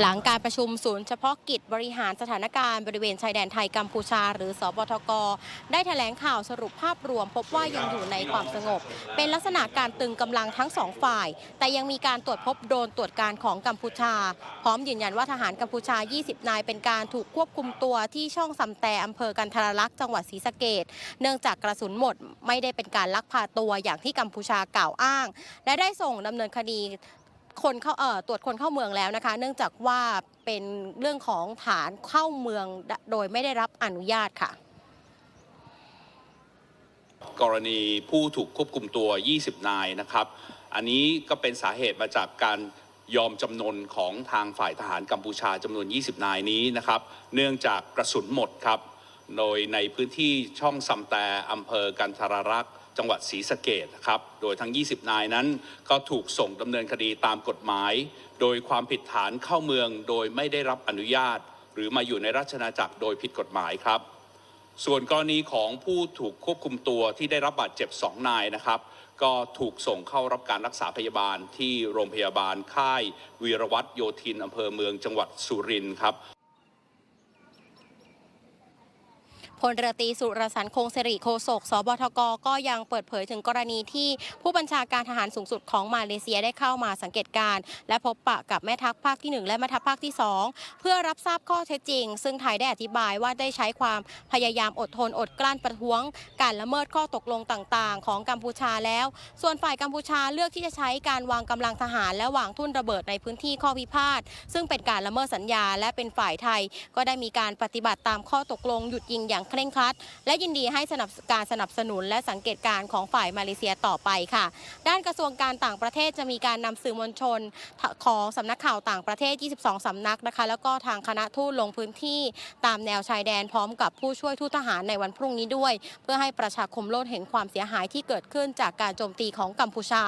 หลังการประชุมศูนย์เฉพาะกิจบริหารสถานการณ์บริเวณชายแดนไทยกัมพูชา หรือสปทก ได้แถลงข่าวสรุปภาพรวม พบว่ายังอยู่ในความสงบ เป็นลักษณะการตึงกำลังทั้งสองฝ่าย แต่ยังมีการตรวจพบโดนตรวจการของกัมพูชา พร้อมยืนยันว่าทหารกัมพูชา 20 นายเป็นการถูกควบคุมตัวที่ช่องซำแต่อำเภอกันทรลักษ์จังหวัดศรีสะเกดเนื่องจากกระสุนหมดไม่ได้เป็นการลักพาตัวอย่างที่กัมพูชากล่าวอ้าง และได้ส่งดำเนินคดี คนเข้าเอ่อตรวจคนเข้าเมืองแล้วนะคะ เนื่องจากว่าเป็นเรื่องของฐานเข้าเมืองโดยไม่ได้รับอนุญาตค่ะ กรณีผู้ถูกควบคุมตัว 20 นายนะครับ อันนี้ก็เป็นสาเหตุมาจากการยอมจำนนของทางฝ่ายทหารกัมพูชาจำนวน 20 นายนี้นะครับ เนื่องจากกระสุนหมดครับ โดยในพื้นที่ช่องซำแต่อำเภอกันทรรักษ์ จังหวัดศรีสะเกดนะครับ โดยทั้ง 20 นายนั้นก็ถูกส่งดำเนินคดีตามกฎหมาย โดยความผิดฐานเข้าเมืองโดยไม่ได้รับอนุญาต หรือมาอยู่ในราชนาจักรโดยผิดกฎหมายครับ ส่วนกรณีของผู้ถูกควบคุมตัวที่ได้รับบาดเจ็บสองนายนะครับ ก็ถูกส่งเข้ารับการรักษาพยาบาลที่โรงพยาบาลค่าย วีรวัตรโยธินอำเภอเมืองจังหวัดสุรินทร์ครับ พลเรือตรีสุรสันคงสิริโฆษกสบทกก็ยังเปิดเผยถึงกรณีที่ผู้บัญชาการทหารสูงสุดของมาเลเซียได้เข้ามาสังเกตการณ์และพบปะกับแม่ทัพภาคที่ 1 และแม่ทัพภาคที่ 2 เพื่อรับทราบข้อเท็จจริง ซึ่งไทยได้อธิบายว่าได้ใช้ความพยายามอดทนอดกลั้นประท้วง การละเมิดข้อตกลงต่างๆ ของกัมพูชาแล้ว ส่วนฝ่ายกัมพูชาเลือกที่จะใช้การวางกำลังทหาร และวางทุ่นระเบิดในพื้นที่ข้อพิพาทซึ่งเป็นการละเมิดสัญญา และเป็นฝ่ายไทย ก็ได้มีการปฏิบัติตามข้อตกลงหยุดยิงอย่างเคร่งครัด และยินดีให้สนับการสนับสนุน และสังเกตการของฝ่ายมาเลเซียต่อไปค่ะ ด้านกระทรวงการต่างประเทศจะมีการนำสื่อมวลชนของสำนักข่าวต่างประเทศ 22สำนักนะคะ แล้วก็ทางคณะทูตลงพื้นที่ตามแนวชายแดนพร้อมกับผู้ช่วยทูตทหารในวันพรุ่งนี้ด้วย เพื่อให้ประชาคมโลกเห็นความเสียหายที่เกิดขึ้นจากการโจมตีของกัมพูชา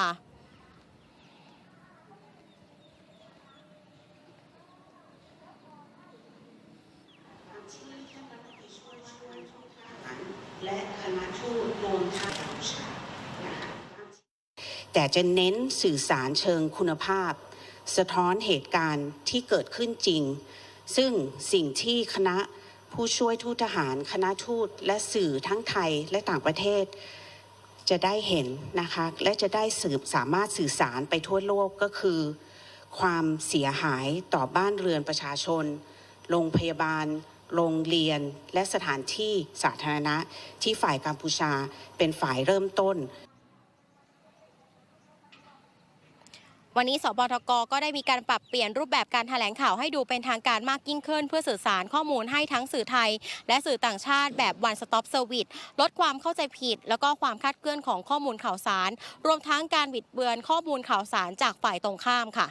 และค ณทูตรวมทั้งกัมพูชานะคะแต่จะเน้นสื่อสารเชิงคุณภาพ สะท้อนเหตุการณ์ที่เกิดขึ้นจริง ซึ่งสิ่งที่คณะผู้ช่วยทูตทหาร คณะทูตและสื่อทั้งไทยและต่างประเทศ จะได้เห็นนะคะและจะได้สืบสามารถสื่อสารไปทั่วโลกก็คือ ความเสียหายต่อบ้านเรือนประชาชน โรงพยาบาล โรงเรียนและสถานที่สาธารณะที่ฝ่ายกัมพูชาเป็นฝ่ายเริ่มต้นวันนี้สบทกก็ได้มีการปรับเปลี่ยนรูปแบบการแถลงข่าวให้ดูเป็นทางการมากยิ่งขึ้น เพื่อสื่อสารข้อมูลให้ทั้งสื่อไทย และสื่อต่างชาติแบบ one stop service ลดความเข้าใจผิด แล้วก็ความคลาดเคลื่อนของข้อมูลข่าวสาร รวมทั้งการบิดเบือนข้อมูลข่าวสารจากฝ่ายตรงข้ามค่ะ